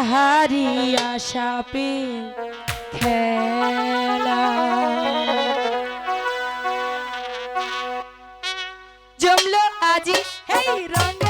তাহারি আশাপে খেলা। জমলো আজি হেই রঙে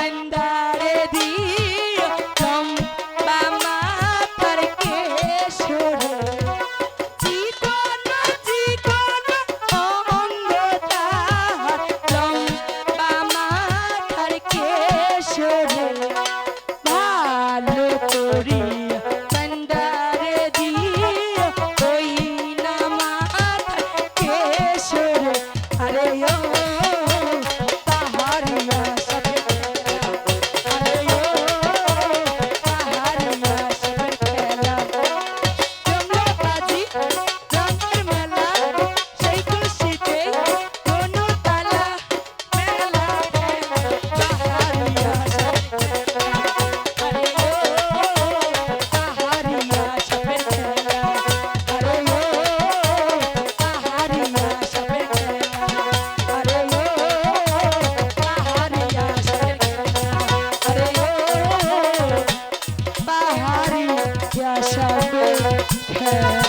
हारी क्या सब है?